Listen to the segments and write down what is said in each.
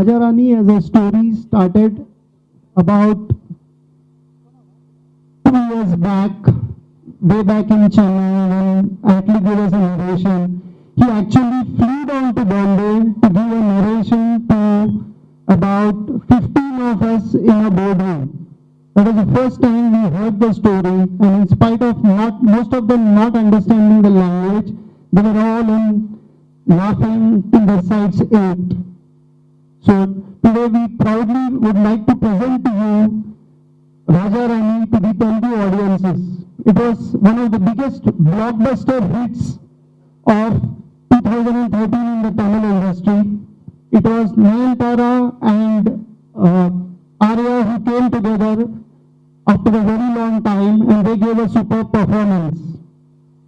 a story started about two years back, way back in Chennai, when Atlee gave us a narration. He actually flew down to Bombay to give a narration to about 15 of us in a boardroom. That was the first time we heard the story, and in spite of not most of them not understanding the language, they were all in laughing till their sides. So today we proudly would like to present to you Raja Rani to the Telugu audiences. It was one of the biggest blockbuster hits of 2013 in the Tamil industry. It was Nayanthara and uh, Arya who came together after a very long time and they gave a superb performance.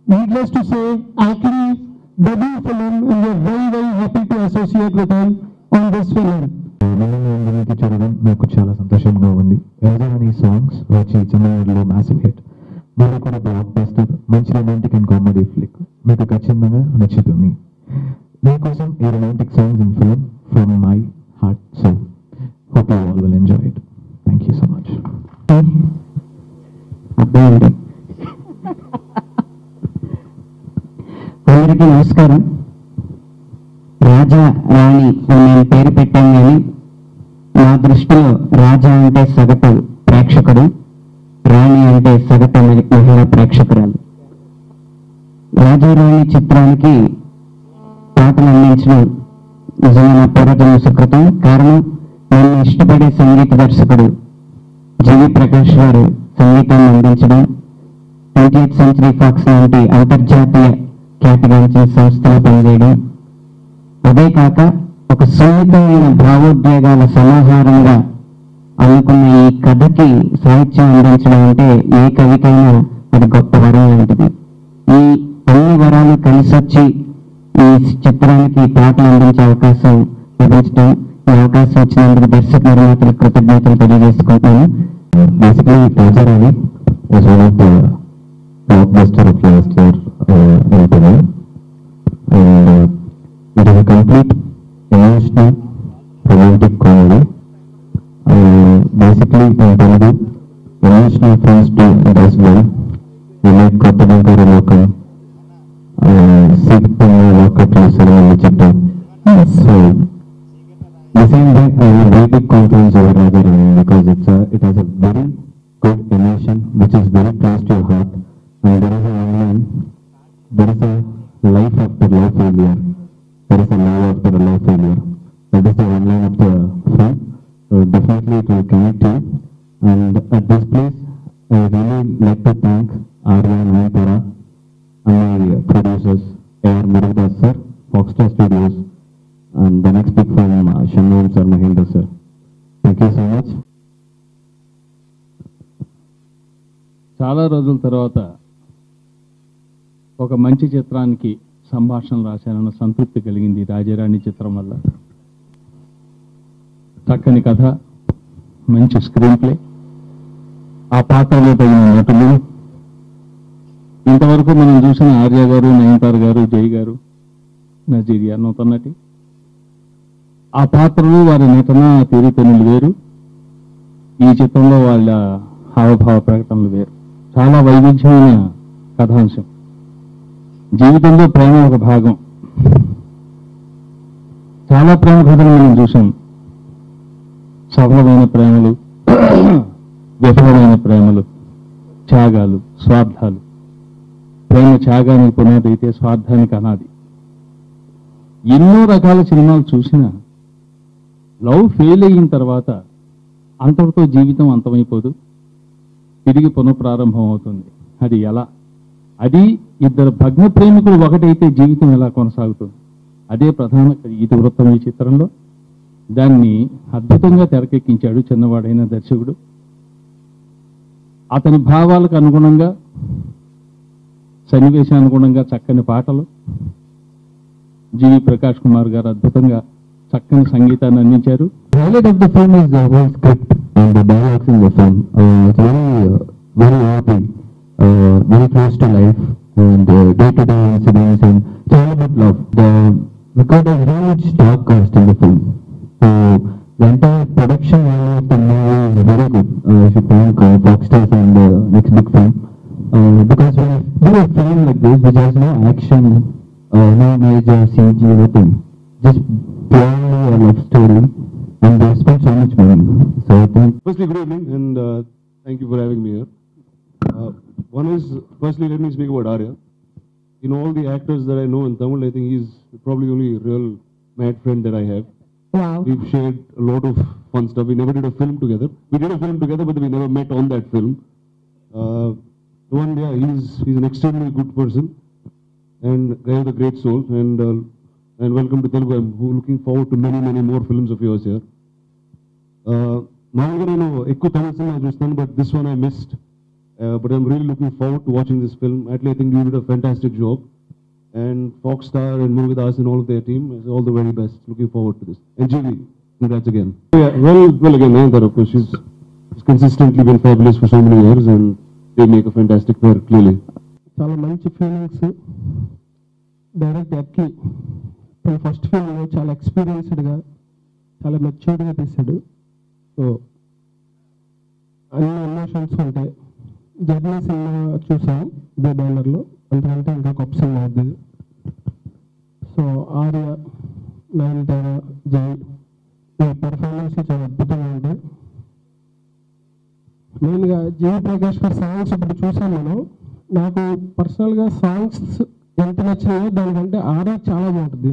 Needless to say, Atlee's debut film and we are very very happy to associate with him మిమ్మల్ని చూడడం నాకు చాలా సంతోషంగా ఉంది. రాజారాణి songs వచ్చి చెన్నైలో massive hit మీరు కూడా బ్లాక్ బస్టర్ మంచి రొమాంటిక్ అండ్ కామెడీ ఫ్లిక్ మీకు ఖచ్చితంగా నచ్చుతుంది. మీకోసం ఈ romantic songs in film from my heart so hope you all will enjoy it thank you so much అందరికీ నమస్కారం. రాజా రాణి అని నేను పేరు పెట్టాను కానీ నా దృష్టిలో రాజా అంటే సగటు ప్రేక్షకుడు రాణి అంటే సగటు మహిళా ప్రేక్షకురాలు. రాజా రాణి చిత్రానికి పాటలు అందించడం నిజమైన పూర్వజన్మ సుకృతం. కారణం నన్ను ఇష్టపడే సంగీత దర్శకుడు జీవి ప్రకాష్ గారు సంగీతాన్ని అందించడం. ట్వంటీ ఎయిత్ సెంచరీ ఫాక్స్ లాంటి అంతర్జాతీయ ఖ్యాతిగాంచిన సంస్థలో పనిచేయడం. అదే కాక ఒక సున్నితమైన భావోద్వేగాల సమాహారంగా అనుకున్న ఈ కథకి సాహిత్యం అందించడం అంటే ఏ కవికైనా అది గొప్ప వరం లాంటిది. ఈ అన్ని వరాలు కలిసొచ్చి ఈ చిత్రానికి పాటలు అందించే అవకాశం లభించడం ఈ అవకాశం వచ్చినందుకు దర్శక నిర్మాతలకు కృతజ్ఞతలు తెలియజేసుకుంటాను basically Rajarani was one of the blockbuster of last year romantic comedy. Uh, basically in Telugu, emotional films do it as well. We like Kottabankara Lokam, uh, Sikpanya Lokatlu Saramali Chitta. So the same way, definitely it will connect you. And at this place, I really like to thank Arya Nayantara and my producers, A.R. Murugadas sir, Foxstar Studios, and the next pick from uh, Shannon sir, Mahendra sir. Thank you so much. చాలా రోజుల తర్వాత ఒక మంచి చిత్రానికి సంభాషణ రాశానన్న సంతృప్తి కలిగింది రాజారాణి చిత్రం వల్ల చక్కని కథ మంచి స్క్రీన్ ప్లే ఆ పాత్రలో తగిన నటులు. ఇంతవరకు మనం చూసిన ఆర్య గారు నయనతార గారు జై గారు నజీరియా నూతన నటి ఆ పాత్రలు వారి నటన తీరుతెన్నులు వేరు. ఈ చిత్రంలో వాళ్ళ హావభావ ప్రకటనలు వేరు. చాలా వైవిధ్యమైన కథాంశం. జీవితంలో ప్రేమ ఒక భాగం. చాలా ప్రేమ కథలు మనం చూసాం సఫలమైన ప్రేమలు విఫలమైన ప్రేమలు త్యాగాలు స్వార్థాలు. ప్రేమ త్యాగానికి పునాది అయితే స్వార్థానికి అనాది. ఎన్నో రకాల సినిమాలు చూసినా లవ్ ఫెయిల్ అయిన తర్వాత అంతటితో జీవితం అంతమైపోదు. తిరిగి పునఃప్రారంభం అవుతుంది. అది ఎలా? అది ఇద్దరు భగ్న ప్రేమికులు ఒకటైతే జీవితం ఎలా కొనసాగుతుంది? అదే ప్రధాన ఇతివృత్తం ఈ చిత్రంలో. దాన్ని అద్భుతంగా తెరకెక్కించాడు చిన్నవాడైన దర్శకుడు. అతని భావాలకు అనుగుణంగా సన్నివేశానుగుణంగా చక్కని పాటలు జీవి ప్రకాష్ కుమార్ గారు అద్భుతంగా చక్కని సంగీతాన్ని అందించారు. చాలా but love cast film So the entire production value of the movie is very good. Uh, if you thank uh, Foxstars and uh, Next Big Film. Uh, because when you do a film like this, which has no action, uh, no major CG, nothing, just purely a love story, and they spent so much money. So I think Firstly, good evening, and uh, thank you for having me here. Uh, one is, firstly, let me speak about Arya. In all the actors that I know in Tamil, I think he's probably the only real mad friend that I have. Wow. We've shared a lot of fun stuff. We never did a film together. We did a film together, but we never met on that film. Uh, one, yeah, he's he's an extremely good person and guy with a great soul. And uh, and welcome to Telugu. I'm looking forward to many many more films of yours here. మామూలుగా నేను ఎక్కువ తమిళ cinema చూస్తాను but this one I missed but I'm real looking forward to watching this film Atlee I think you did a fantastic job Fox Star and Murugadoss and all of their team all the very best looking forward to this and GV congrats again yeah, well well again Nayanthara of course she's, she's consistently been fabulous for so many years and they make a fantastic pair clearly చాలా మంచి feelings direct అక్కి తన first film చాలా ఎక్స్పీరియన్స్డ్గా చాలా మెచ్యూర్డ్గా తీశాడు so అన్ని emotions ఉంటాయి journey cinema బ్యానర్లో అంతకంటే ఇంకా గొప్ప సినిమా సో ఆర్య నయనతార జై మీ పెర్ఫార్మెన్స్ చాలా అద్భుతంగా ఉంది మెయిన్గా జీవి ప్రకాష్ గారి సాంగ్స్ ఇప్పుడు చూసాను నేను. నాకు పర్సనల్గా సాంగ్స్ ఎంత నచ్చినాయో దానికంటే ఆర్య చాలా బాగుంటుంది.